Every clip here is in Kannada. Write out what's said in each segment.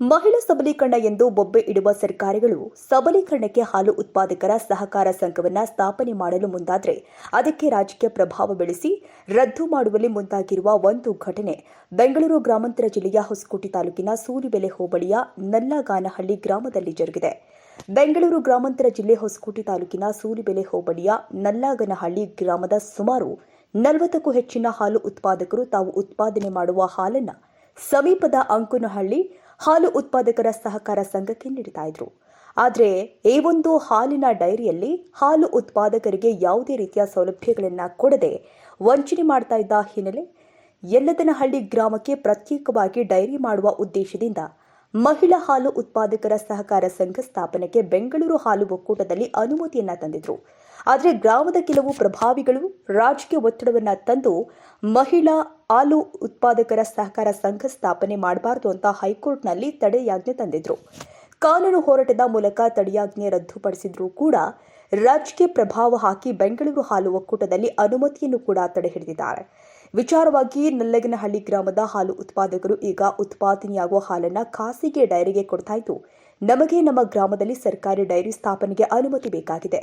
ಮಹಿಳಾ ಸಬಲೀಕರಣ ಎಂದು ಬೊಬ್ಬೆ ಇಡುವ ಸರ್ಕಾರಗಳು ಸಬಲೀಕರಣಕ್ಕೆ ಹಾಲು ಉತ್ಪಾದಕರ ಸಹಕಾರ ಸಂಘವನ್ನು ಸ್ಥಾಪನೆ ಮಾಡಲು ಮುಂದಾದರೆ ಅದಕ್ಕೆ ರಾಜಕೀಯ ಪ್ರಭಾವ ಬೆಳೆಸಿ ರದ್ದು ಮಾಡುವಲ್ಲಿ ಮುಂದಾಗಿರುವ ಒಂದು ಘಟನೆ. ಬೆಂಗಳೂರು ಗ್ರಾಮಾಂತರ ಜಿಲ್ಲೆಯ ಹೊಸಕೋಟೆ ತಾಲೂಕಿನ ಸೂಲಿಬೆಲೆ ಹೋಬಳಿಯ ನಲ್ಲಗಾನಹಳ್ಳಿ ಗ್ರಾಮದಲ್ಲಿ ಜರುಗಿದೆ. ಬೆಂಗಳೂರು ಗ್ರಾಮಾಂತರ ಜಿಲ್ಲೆ ಹೊಸಕೋಟೆ ತಾಲೂಕಿನ ಸೂಲಿಬೆಲೆ ಹೋಬಳಿಯ ನಲ್ಲಾಗನಹಳ್ಳಿ ಗ್ರಾಮದ ಸುಮಾರು ನಲವತ್ತಕ್ಕೂ ಹೆಚ್ಚಿನ ಹಾಲು ಉತ್ಪಾದಕರು ತಾವು ಉತ್ಪಾದನೆ ಮಾಡುವ ಹಾಲನ್ನು ಸಮೀಪದ ಅಂಕುನಹಳ್ಳಿ ಹಾಲು ಉತ್ಪಾದಕರ ಸಹಕಾರ ಸಂಘಕ್ಕೆ ನೀಡ್ತಾ ಇದ್ರು. ಆದರೆ ಈ ಒಂದು ಹಾಲಿನ ಡೈರಿಯಲ್ಲಿ ಹಾಲು ಉತ್ಪಾದಕರಿಗೆ ಯಾವುದೇ ರೀತಿಯ ಸೌಲಭ್ಯಗಳನ್ನು ಕೊಡದೆ ವಂಚನೆ ಮಾಡ್ತಾ ಇದ್ದ ಹಿನ್ನೆಲೆ ಯಲ್ಲದನಹಳ್ಳಿ ಗ್ರಾಮಕ್ಕೆ ಪ್ರತ್ಯೇಕವಾಗಿ ಡೈರಿ ಮಾಡುವ ಉದ್ದೇಶದಿಂದ ಮಹಿಳಾ ಹಾಲು ಉತ್ಪಾದಕರ ಸಹಕಾರ ಸಂಘ ಸ್ಥಾಪನೆಗೆ ಬೆಂಗಳೂರು ಹಾಲು ಒಕ್ಕೂಟದಲ್ಲಿ ಅನುಮತಿಯನ್ನ ತಂದಿದ್ರು. ಆದರೆ ಗ್ರಾಮದ ಕೆಲವು ಪ್ರಭಾವಿಗಳು ರಾಜಕೀಯ ಒತ್ತಡವನ್ನು ತಂದು ಮಹಿಳಾ ಹಾಲು ಉತ್ಪಾದಕರ ಸಹಕಾರ ಸಂಘ ಸ್ಥಾಪನೆ ಮಾಡಬಾರದು ಅಂತ ಹೈಕೋರ್ಟ್ನಲ್ಲಿ ತಡೆಯಾಜ್ಞೆ ತಂದಿದ್ರು. ಕಾನೂನು ಹೋರಾಟದ ಮೂಲಕ ತಡೆಯಾಜ್ಞೆ ರದ್ದುಪಡಿಸಿದ್ರೂ ಕೂಡ ರಾಜಕೀಯ ಪ್ರಭಾವ ಹಾಕಿ ಬೆಂಗಳೂರು ಹಾಲು ಒಕ್ಕೂಟದಲ್ಲಿ ಅನುಮತಿಯನ್ನು ಕೂಡ ತಡೆ ಹಿಡಿದಿದ್ದಾರೆ. ವಿಚಾರವಾಗಿ ನಲ್ಲಗನಹಳ್ಳಿ ಗ್ರಾಮದ ಹಾಲು ಉತ್ಪಾದಕರು ಈಗ ಉತ್ಪಾದನೆಯಾಗುವ ಹಾಲನ್ನು ಖಾಸಗಿ ಡೈರಿಗೆ ಕೊಡ್ತಾ ಇದ್ದು ನಮಗೆ ನಮ್ಮ ಗ್ರಾಮದಲ್ಲಿ ಸರ್ಕಾರಿ ಡೈರಿ ಸ್ಥಾಪನೆಗೆ ಅನುಮತಿ ಬೇಕಾಗಿದೆ.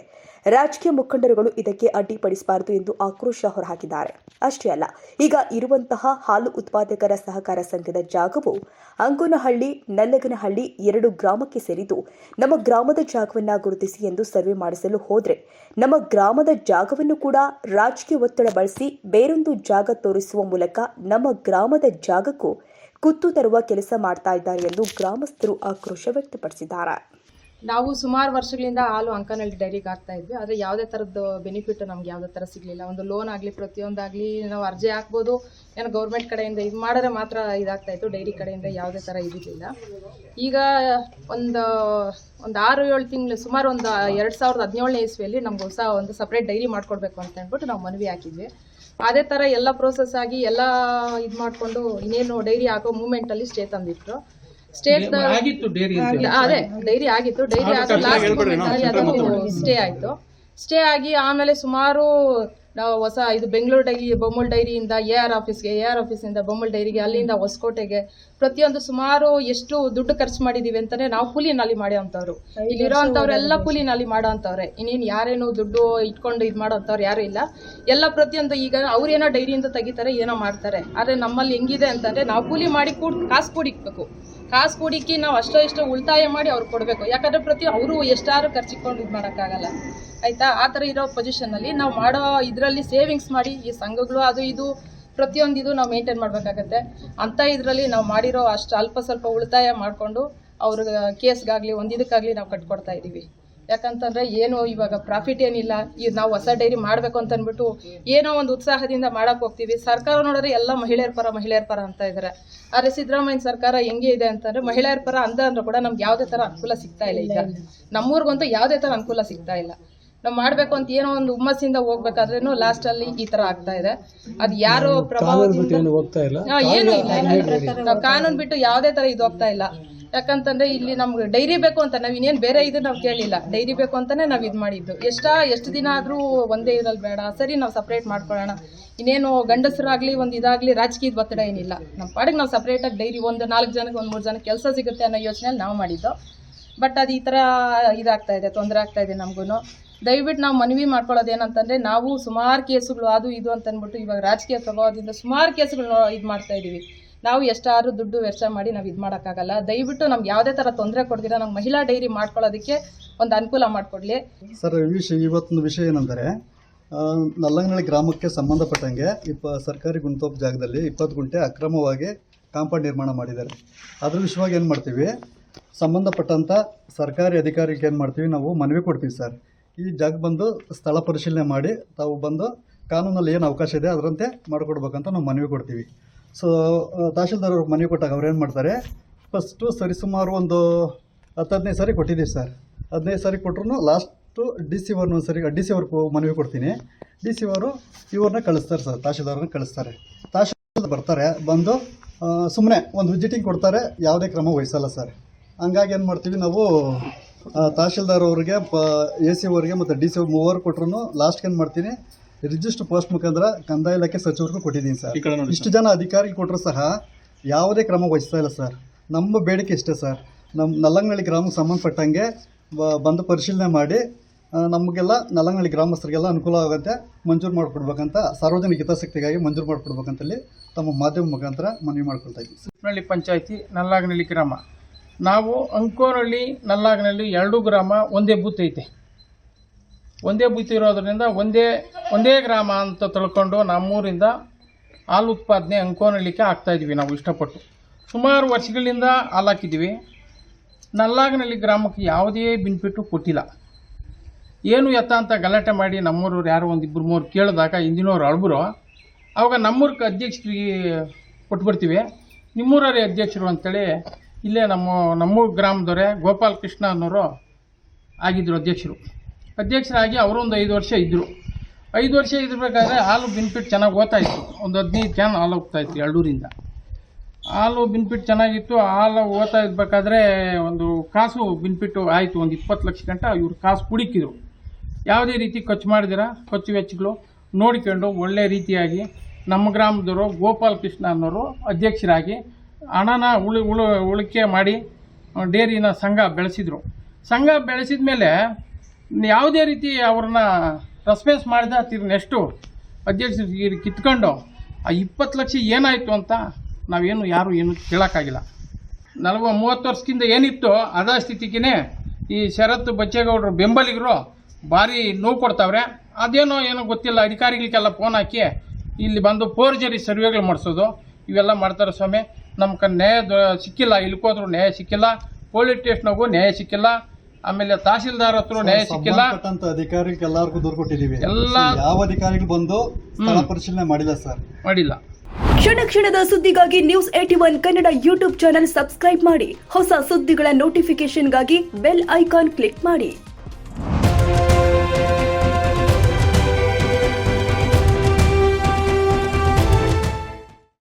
ರಾಜಕೀಯ ಮುಖಂಡರುಗಳು ಇದಕ್ಕೆ ಅಡ್ಡಿಪಡಿಸಬಾರದು ಎಂದು ಆಕ್ರೋಶ ಹೊರಹಾಕಿದ್ದಾರೆ. ಅಷ್ಟೇ ಅಲ್ಲ, ಈಗ ಇರುವಂತಹ ಹಾಲು ಉತ್ಪಾದಕರ ಸಹಕಾರ ಸಂಘದ ಜಾಗವು ಅಂಗುನಹಳ್ಳಿ, ನಲ್ಲಗನಹಳ್ಳಿ ಎರಡು ಗ್ರಾಮಕ್ಕೆ ಸೇರಿದ್ದು, ನಮ್ಮ ಗ್ರಾಮದ ಜಾಗವನ್ನ ಗುರುತಿಸಿ ಎಂದು ಸರ್ವೆ ಮಾಡಿಸಲು ಹೋದರೆ, ನಮ್ಮ ಗ್ರಾಮದ ಜಾಗವನ್ನು ಕೂಡ ರಾಜಕೀಯ ಒತ್ತಡ ಬಳಸಿ ಬೇರೊಂದು ಜಾಗ ತೋರಿಸುವ ಮೂಲಕ ನಮ್ಮ ಗ್ರಾಮದ ಜಾಗಕ್ಕೂ ಕುತ್ತು ತರುವ ಕೆಲಸ ಮಾಡ್ತಾ ಇದ್ದಾರೆ ಎಂದು ಗ್ರಾಮಸ್ಥರು ಆಕ್ರೋಶ ವ್ಯಕ್ತಪಡಿಸಿದ್ದಾರೆ. ನಾವು ಸುಮಾರು ವರ್ಷಗಳಿಂದ ಹಾಲು ಅಂಕನಹಳ್ಳಿ ಡೈರಿಗೆ ಹಾಕ್ತಾ ಇದ್ವಿ. ಆದರೆ ಯಾವುದೇ ಥರದ್ದು ಬೆನಿಫಿಟ್ ನಮ್ಗೆ ಯಾವುದೇ ಥರ ಸಿಗಲಿಲ್ಲ. ಒಂದು ಲೋನ್ ಆಗಲಿ, ಪ್ರತಿಯೊಂದಾಗಲಿ ನಾವು ಅರ್ಜಿ ಹಾಕ್ಬೋದು. ಏನೋ ಗೌರ್ಮೆಂಟ್ ಕಡೆಯಿಂದ ಇದು ಮಾಡಿದ್ರೆ ಮಾತ್ರ ಇದಾಗ್ತಾ ಇತ್ತು. ಡೈರಿ ಕಡೆಯಿಂದ ಯಾವುದೇ ಥರ ಇದಿರಲಿಲ್ಲ. ಈಗ ಒಂದು ಒಂದು ಆರು, ಏಳು ತಿಂಗಳು, ಸುಮಾರು ಒಂದು ಎರಡು ಸಾವಿರದ ಹದಿನೇಳನೇ ಇಸ್ವಿಯಲ್ಲಿ ನಮ್ಗೆ ಹೊಸ ಒಂದು ಸಪ್ರೇಟ್ ಡೈರಿ ಮಾಡಿಕೊಡ್ಬೇಕು ಅಂತ ಅಂದ್ಬಿಟ್ಟು ನಾವು ಮನವಿ ಹಾಕಿದ್ವಿ. ಅದೇ ಥರ ಎಲ್ಲ ಪ್ರೋಸೆಸ್ ಆಗಿ ಎಲ್ಲ ಇದು ಮಾಡಿಕೊಂಡು ಇನ್ನೇನು ಡೈರಿ ಹಾಕೋ ಮೂಮೆಂಟಲ್ಲಿ ಸ್ಟೇ ತಂದಿಟ್ರು. ಸ್ಟೇಟ್ ಆಗಿತ್ತು ಡೇರಿ ಅಂತ. ಅದೇ ಡೈರಿ ಆಗಿತ್ತು. ಡೈರಿ ಆದ ಲಾಸ್ಟ್ ಮೂಮೆಂಟ್ ಅಲ್ಲಿ ಅದು ಸ್ಟೇ ಆಯ್ತು. ಸ್ಟೇ ಆಗಿ ಆಮೇಲೆ ಸುಮಾರು ನಾವು ಹೊಸ ಇದು ಬೆಂಗಳೂರು ಡೈರಿ ಬೊಮ್ಮಲ್ ಡೈರಿಯಿಂದ ಎ ಆರ್ ಆಫೀಸ್ಗೆ ಎ ಆರ್ ಆಫೀಸಿಂದ ಬೊಮ್ಮಲ್ ಡೈರಿಗೆ ಅಲ್ಲಿಂದ ಹೊಸಕೋಟೆಗೆ ಪ್ರತಿಯೊಂದು ಸುಮಾರು ಎಷ್ಟು ದುಡ್ಡು ಖರ್ಚು ಮಾಡಿದೀವಿ ಅಂತಾನೆ ನಾವು ಕೂಲಿನಲ್ಲಿ ಮಾಡೋ ಅಂಥವ್ರು. ಇಲ್ಲಿರೋ ಅಂಥವ್ರೆಲ್ಲ ಕೂಲಿನಲ್ಲಿ ಮಾಡೋ ಅಂಥವ್ರೆ. ಇನ್ನೇನು ಯಾರೇನು ದುಡ್ಡು ಇಟ್ಕೊಂಡು ಇದು ಮಾಡೋ ಅಂಥವ್ರು ಯಾರು ಇಲ್ಲ. ಎಲ್ಲ ಪ್ರತಿಯೊಂದು ಈಗ ಅವ್ರೇನೋ ಡೈರಿಯಿಂದ ತೆಗಿತಾರೆ ಏನೋ ಮಾಡ್ತಾರೆ. ಆದರೆ ನಮ್ಮಲ್ಲಿ ಹೆಂಗಿದೆ ಅಂತಂದ್ರೆ ನಾವು ಕೂಲಿ ಮಾಡಿ ಕೂಡ ಕಾಸು ಕೂಡಿಕ್ಬೇಕು ಕಾಸು ಕೂಡಿಕ್ಕಿ ನಾವು ಅಷ್ಟೋ ಇಷ್ಟೋ ಉಳಿತಾಯ ಮಾಡಿ ಅವ್ರಿಗೆ ಕೊಡಬೇಕು. ಯಾಕಂದರೆ ಪ್ರತಿ ಅವರು ಎಷ್ಟಾರು ಖರ್ಚಿಕೊಂಡು ಇದು ಮಾಡೋಕ್ಕಾಗಲ್ಲ ಆಯಿತಾ? ಆ ಥರ ಇರೋ ಪೊಸಿಷನಲ್ಲಿ ನಾವು ಮಾಡೋ ಇದರಲ್ಲಿ ಸೇವಿಂಗ್ಸ್ ಮಾಡಿ ಈ ಸಂಘಗಳು ಅದು ಇದು ಪ್ರತಿಯೊಂದು ಇದು ನಾವು ಮೇಂಟೈನ್ ಮಾಡಬೇಕಾಗತ್ತೆ. ಅಂಥ ಇದರಲ್ಲಿ ನಾವು ಮಾಡಿರೋ ಅಷ್ಟು ಅಲ್ಪ ಸ್ವಲ್ಪ ಉಳಿತಾಯ ಮಾಡಿಕೊಂಡು ಅವ್ರ ಕೇಸ್ಗಾಗಲಿ ಒಂದು ಇದಕ್ಕಾಗಲಿ ನಾವು ಕಟ್ಕೊಡ್ತಾ ಇದ್ದೀವಿ ಯಾಕಂತಂದ್ರೆ ಏನು ಇವಾಗ ಪ್ರಾಫಿಟ್ ಏನಿಲ್ಲ ಈ ನಾವು ಹೊಸ ಡೈರಿ ಮಾಡಬೇಕು ಅಂತ ಅಂದ್ಬಿಟ್ಟು ಏನೋ ಒಂದು ಉತ್ಸಾಹದಿಂದ ಮಾಡಕ್ ಹೋಗ್ತೀವಿ. ಸರ್ಕಾರ ನೋಡಿದ್ರೆ ಎಲ್ಲ ಮಹಿಳೆಯರ ಪರ ಮಹಿಳೆಯರ ಪರ ಅಂತ ಇದ್ದಾರೆ ಆದರೆ ಸಿದ್ದರಾಮಯ್ಯ ಸರ್ಕಾರ ಹೆಂಗೆ ಇದೆ ಅಂತಂದ್ರೆ ಮಹಿಳೆಯರ ಪರ ಅಂದ ಅಂದ್ರೆ ಕೂಡ ನಮ್ಗೆ ಯಾವುದೇ ತರ ಅನುಕೂಲ ಸಿಗ್ತಾ ಇಲ್ಲ ಈಗ. ನಮ್ಮೂರಿಗಂತೂ ಯಾವುದೇ ತರ ಅನುಕೂಲ ಸಿಗ್ತಾ ಇಲ್ಲ. ನಾವು ಮಾಡಬೇಕು ಅಂತ ಏನೋ ಒಂದು ಹುಮ್ಮಸ್ಸಿಂದ ಹೋಗ್ಬೇಕಾದ್ರೆ ಲಾಸ್ಟ್ ಅಲ್ಲಿ ಈ ತರ ಆಗ್ತಾ ಇದೆ. ಅದು ಯಾರೋ ಪ್ರಭಾವ ಏನೂ ಇಲ್ಲ. ನಾವು ಕಾನೂನು ಬಿಟ್ಟು ಯಾವುದೇ ತರ ಇದು ಹೋಗ್ತಾ ಇಲ್ಲ. ಯಾಕಂತಂದ್ರೆ ಇಲ್ಲಿ ನಮ್ಗೆ ಡೈರಿ ಬೇಕು ಅಂತ, ನಾವು ಇನ್ನೇನು ಬೇರೆ ಇದು ನಾವು ಕೇಳಿಲ್ಲ. ಡೈರಿ ಬೇಕು ಅಂತಾನೆ ನಾವು ಇದು ಮಾಡಿದ್ದು. ಎಷ್ಟ, ಎಷ್ಟು ದಿನ ಆದ್ರೂ ಒಂದೇ ಇದ್ರಲ್ಲಿ ಬೇಡ. ಸರಿ, ನಾವು ಸಪ್ರೇಟ್ ಮಾಡ್ಕೊಳ್ಳೋಣ. ಇನ್ನೇನು ಗಂಡಸರಾಗ್ಲಿ, ಒಂದು ಇದಾಗ್ಲಿ ರಾಜಕೀಯದ ಒತ್ತಡ ಏನಿಲ್ಲ. ನಮ್ಮ ಪಾಡಿಗೆ ನಾವು ಸಪ್ರೇಟಾಗಿ ಡೈರಿ ಒಂದು ನಾಲ್ಕು ಜನಕ್ಕೆ ಒಂದು ಮೂರು ಜನಕ್ಕೆ ಕೆಲಸ ಸಿಗುತ್ತೆ ಅನ್ನೋ ಯೋಚನೆಯಲ್ಲಿ ನಾವು ಮಾಡಿದ್ದು. ಬಟ್ ಅದು ಈ ಥರ ಇದಾಗ್ತಾ ಇದೆ, ತೊಂದರೆ ಆಗ್ತಾ ಇದೆ ನಮಗೂ ದಯವಿಟ್ಟು ನಾವು ಮನವಿ ಮಾಡ್ಕೊಳ್ಳೋದು ಏನಂತಂದ್ರೆ ನಾವು ಸುಮಾರು ಕೇಸುಗಳು ಅದು ಇದು ಅಂತ ಅಂದ್ಬಿಟ್ಟು ಇವಾಗ ರಾಜಕೀಯ ಪ್ರಭಾವದಿಂದ ಸುಮಾರು ಕೇಸುಗಳು ಇದು ಮಾಡ್ತಾ ಇದೀವಿ. ನಾವು ಎಷ್ಟಾದ್ರೂ ದುಡ್ಡು ವೆಚ್ಚ ಮಾಡಿ ನಾವು ಇದು ಮಾಡೋಕ್ಕಾಗಲ್ಲ. ದಯವಿಟ್ಟು ನಮ್ಗೆ ಯಾವುದೇ ಥರ ತೊಂದರೆ ಕೊಡ್ದಿರ ನಮ್ಮ ಮಹಿಳಾ ಡೈರಿ ಮಾಡ್ಕೊಳ್ಳೋದಕ್ಕೆ ಒಂದು ಅನುಕೂಲ ಮಾಡಿಕೊಡ್ಲಿ. ಸರ್ ವಿಷಯ ಇವತ್ತೊಂದು ವಿಷಯ ಏನಂದರೆ ನಲ್ಲಂಗನಹಳ್ಳಿ ಗ್ರಾಮಕ್ಕೆ ಸಂಬಂಧಪಟ್ಟಂಗೆ ಇಪ್ಪ ಸರ್ಕಾರಿ ಗುಂತೋಪ್ ಜಾಗದಲ್ಲಿ ಇಪ್ಪತ್ತು ಗುಂಟೆ ಅಕ್ರಮವಾಗಿ ಕಾಂಪೌಂಡ್ ನಿರ್ಮಾಣ ಮಾಡಿದ್ದಾರೆ. ಅದ್ರ ವಿಷಯವಾಗಿ ಏನು ಮಾಡ್ತೀವಿ? ಸಂಬಂಧಪಟ್ಟಂಥ ಸರ್ಕಾರಿ ಅಧಿಕಾರಿಗೆ ಏನು ಮಾಡ್ತೀವಿ? ನಾವು ಮನವಿ ಕೊಡ್ತೀವಿ ಸರ್. ಈ ಜಾಗ ಬಂದು ಸ್ಥಳ ಪರಿಶೀಲನೆ ಮಾಡಿ ತಾವು ಬಂದು ಕಾನೂನಲ್ಲಿ ಏನು ಅವಕಾಶ ಇದೆ ಅದರಂತೆ ಮಾಡಿಕೊಡ್ಬೇಕಂತ ನಾವು ಮನವಿ ಕೊಡ್ತೀವಿ. ಸೊ ತಹಶೀಲ್ದಾರ್ ಅವ್ರಿಗೆ ಮನವಿ ಕೊಟ್ಟಾಗ ಅವ್ರು ಏನು ಮಾಡ್ತಾರೆ ಫಸ್ಟು ಸರಿಸುಮಾರು ಒಂದು ಹತ್ತು ಹದಿನೈದು ಸಾರಿ ಕೊಟ್ಟಿದ್ದೀವಿ ಸರ್ ಹದಿನೈದು ಸಾರಿ ಕೊಟ್ಟರು ಲಾಸ್ಟು ಡಿ ಸಿ ಅವ್ರನ್ನ ಒಂದು ಸರಿ ಡಿ ಸಿ ಅವ್ರಿಗೆ ಮನವಿ ಕೊಡ್ತೀನಿ. ಡಿ ಸಿ ಅವರು ಇವ್ರನ್ನ ಕಳಿಸ್ತಾರೆ ಸರ್ ತಹಶೀಲ್ದಾರನ್ನ ಕಳಿಸ್ತಾರೆ. ತಹಶೀಲ್ದಾರ್ ಬರ್ತಾರೆ, ಬಂದು ಸುಮ್ಮನೆ ಒಂದು ವಿಸಿಟಿಂಗ್ ಕೊಡ್ತಾರೆ, ಯಾವುದೇ ಕ್ರಮ ವಹಿಸಲ್ಲ ಸರ್ ಹಂಗಾಗಿ ಏನು ಮಾಡ್ತೀವಿ ನಾವು ತಹಶೀಲ್ದಾರ್ ಅವ್ರಿಗೆ, ಪ ಎ ಸಿ ಅವ್ರಿಗೆ ಮತ್ತು ಡಿ ಸಿ ಮೂವರು ಕೊಟ್ರು ಲಾಸ್ಟ್ಗೆ ಏನು ಮಾಡ್ತೀನಿ ರಿಜಿಸ್ಟರ್ ಪೋಸ್ಟ್ ಮುಖಾಂತರ ಕಂದಾಯ ಇಲಾಖೆ ಸಚಿವರಿಗೂ ಕೊಟ್ಟಿದ್ದೀನಿ ಸರ್. ಈ ಕಡೆ ನೋಡಿ ಇಷ್ಟು ಜನ ಅಧಿಕಾರಿ ಕೊಟ್ಟರು ಸಹ ಯಾವುದೇ ಕ್ರಮ ವಹಿಸ್ತಾ ಇಲ್ಲ ಸರ್. ನಮ್ಮ ಬೇಡಿಕೆ ಇಷ್ಟೇ ಸರ್. ನಮ್ಮ ನಲ್ಲಂಗನಹಳ್ಳಿ ಗ್ರಾಮಕ್ಕೆ ಸಂಬಂಧಪಟ್ಟಂಗೆ ಬ- ಬಂದು ಪರಿಶೀಲನೆ ಮಾಡಿ ಆ, ನಮಗೆಲ್ಲ ನಲ್ಲಂಗನಹಳ್ಳಿ ಗ್ರಾಮಸ್ಥರಿಗೆಲ್ಲ ಅನುಕೂಲ ಆಗುತ್ತೆ ಮಂಜೂರು ಮಾಡಿಕೊಡ್ಬೇಕಂತ ಸಾರ್ವಜನಿಕ ಹಿತಾಸಕ್ತಿಗಾಗಿ ಮಂಜೂರು ಮಾಡಿಕೊಡ್ಬೇಕಂತಲ್ಲಿ ತಮ್ಮ ಮಾಧ್ಯಮ ಮುಖಾಂತರ ಮನವಿ ಮಾಡ್ಕೊಳ್ತಾ ಇದ್ದೀವಿ ಪಂಚಾಯಿತಿ ನಲ್ಲಾಗ್ನಳ್ಳಿ ನಲ್ಲಾಗನಹಳ್ಳಿ ಗ್ರಾಮ. ನಾವು ಅಂಕೋನಹಳ್ಳಿ ನಲ್ಲಾಗನಹಳ್ಳಿ ಎರಡೂ ಗ್ರಾಮ ಒಂದೇ ಬೂತ್ ಐತೆ. ಒಂದೇ ಬುತ್ತಿ ಇರೋದ್ರಿಂದ ಒಂದೇ ಒಂದೇ ಗ್ರಾಮ ಅಂತ ತಿಳ್ಕೊಂಡು ನಮ್ಮೂರಿಂದ ಹಾಲು ಉತ್ಪಾದನೆ ಅಂಕೋನಹಳ್ಳಿಗೆ ಹಾಕ್ತಾಯಿದ್ವಿ ನಾವು ಇಷ್ಟಪಟ್ಟು. ಸುಮಾರು ವರ್ಷಗಳಿಂದ ಹಾಲು ಹಾಕಿದ್ದೀವಿ ನಲ್ಲಾಗನಹಳ್ಳಿ ಗ್ರಾಮಕ್ಕೆ ಯಾವುದೇ ಬೆನಿಫಿಟ್ಟು ಕೊಟ್ಟಿಲ್ಲ. ಏನು ಎತ್ತ ಅಂತ ಗಲಾಟೆ ಮಾಡಿ ನಮ್ಮೂರವ್ರು ಯಾರು ಒಂದು ಇಬ್ಬರು ಮೂರು ಕೇಳಿದಾಗ ಹಿಂದಿನವ್ರು ಅಳ್ಬರು ಆವಾಗ ನಮ್ಮೂರ್ಗೆ ಅಧ್ಯಕ್ಷರಿಗೆ ಕೊಟ್ಬಿಡ್ತೀವಿ ನಿಮ್ಮೂರವರೇ ಅಧ್ಯಕ್ಷರು ಅಂತೇಳಿ ಇಲ್ಲೇ ನಮ್ಮ ನಮ್ಮೂರು ಗ್ರಾಮದವರೇ ಗೋಪಾಲ್ ಕೃಷ್ಣ ಅನ್ನೋರು ಆಗಿದ್ದರು ಅಧ್ಯಕ್ಷರು. ಅಧ್ಯಕ್ಷರಾಗಿ ಅವರು ಒಂದು ಐದು ವರ್ಷ ಇದ್ದರು ಐದು ವರ್ಷ ಇದ್ದಬೇಕಾದ್ರೆ ಹಾಲು ಬೆನಿಫಿಟ್ ಚೆನ್ನಾಗಿ ಓದ್ತಾ ಇತ್ತು. ಒಂದು ಹದಿನೈದು ಕ್ಯಾನ್ ಹಾಲು ಹೋಗ್ತಾ ಇತ್ತು ಎರಡೂರಿಂದ. ಹಾಲು ಬೆನಿಫಿಟ್ ಚೆನ್ನಾಗಿತ್ತು. ಹಾಲು ಓದ್ತಾ ಇರಬೇಕಾದ್ರೆ ಒಂದು ಕಾಸು ಬಿನ್ಫಿಟ್ಟು ಆಯಿತು. ಒಂದು ಇಪ್ಪತ್ತು ಲಕ್ಷ ಗಂಟ ಇವ್ರು ಕಾಸು ಕುಡಿಕಿದ್ರು. ಯಾವುದೇ ರೀತಿ ಖರ್ಚು ಮಾಡಿದಿರ? ಖರ್ಚು ವೆಚ್ಚಗಳು ನೋಡಿಕೊಂಡು ಒಳ್ಳೆ ರೀತಿಯಾಗಿ ನಮ್ಮ ಗ್ರಾಮದವರು ಗೋಪಾಲ್ ಕೃಷ್ಣ ಅನ್ನೋರು ಅಧ್ಯಕ್ಷರಾಗಿ ಹಣನ ಉಳಿ ಉಳು ಉಳಿಕೆ ಮಾಡಿ ಡೇರಿನ ಸಂಘ ಬೆಳೆಸಿದ್ರು. ಸಂಘ ಬೆಳೆಸಿದ ಮೇಲೆ ಯಾವುದೇ ರೀತಿ ಅವ್ರನ್ನ ರೆಸ್ಪೆನ್ಸ್ ಮಾಡಿದ ತೀರ್ ನೆಕ್ಸ್ಟು ಅಧ್ಯಕ್ಷರು ಕಿತ್ಕೊಂಡು, ಆ ಇಪ್ಪತ್ತು ಲಕ್ಷ ಏನಾಯಿತು ಅಂತ ನಾವೇನು ಯಾರು ಏನು ಕೇಳೋಕ್ಕಾಗಿಲ್ಲ. ನಲ್ವ ಮೂವತ್ತು ವರ್ಷಕ್ಕಿಂತ ಏನಿತ್ತು ಅದ ಸ್ಥಿತಿಗೇ ಈ ಶರತ್ ಬಚ್ಚೇಗೌಡರು ಬೆಂಬಲಿಗರು ಭಾರಿ ನೋವು ಕೊಡ್ತಾವ್ರೆ. ಅದೇನೋ ಏನೋ ಗೊತ್ತಿಲ್ಲ, ಅಧಿಕಾರಿಗಳಿಗೆಲ್ಲ ಫೋನ್ ಹಾಕಿ ಇಲ್ಲಿ ಬಂದು ಪೋರ್ಜರಿ ಸರ್ವೆಗಳು ಮಾಡಿಸೋದು, ಇವೆಲ್ಲ ಮಾಡ್ತಾರೆ ಸ್ವಾಮಿ. ನಮ್ಮ ಕ ನ್ಯಾಯ ಸಿಕ್ಕಿಲ್ಲ, ಇಲ್ಕೋದ್ರು ನ್ಯಾಯ ಸಿಕ್ಕಿಲ್ಲ ಪೊಲೀಸ್ ಸ್ಟೇಷನ್ಗೂ ನ್ಯಾಯ ಸಿಕ್ಕಿಲ್ಲ. ಆಮೇಲೆ ತಹಸೀಲ್ದಾರ್ ಹತ್ರ ನ್ಯಾಯ ಸಿಕ್ಕಿಲ್ಲ. ಸಂಬಂಧಪಟ್ಟಂತ ಅಧಿಕಾರಿಗಳಿಗೆ ಎಲ್ಲರಿಗೂ ದೂರು ಕೊಟ್ಟಿದ್ದೀವಿ ಎಲ್ಲ- ಯಾವ ಅಧಿಕಾರಿಗಳು ಬಂದು ಸ್ಥಳ ಪರಿಶೀಲನೆ ಮಾಡಿಲ್ಲ ಸರ್? ಮಾಡಿಲ್ಲ. ಕ್ಷಣ ಕ್ಷಣದ ಸುದ್ದಿಗಾಗಿ news eighty one Kannada YouTube channel subscribe ಮಾಡಿ. ಹೊಸ ಸುದ್ದಿಗಳ ನೋಟಿಫಿಕೇಶನ್ಗಾಗಿ ಬೆಲ್ ಐಕಾನ್ ಕ್ಲಿಕ್ ಮಾಡಿ.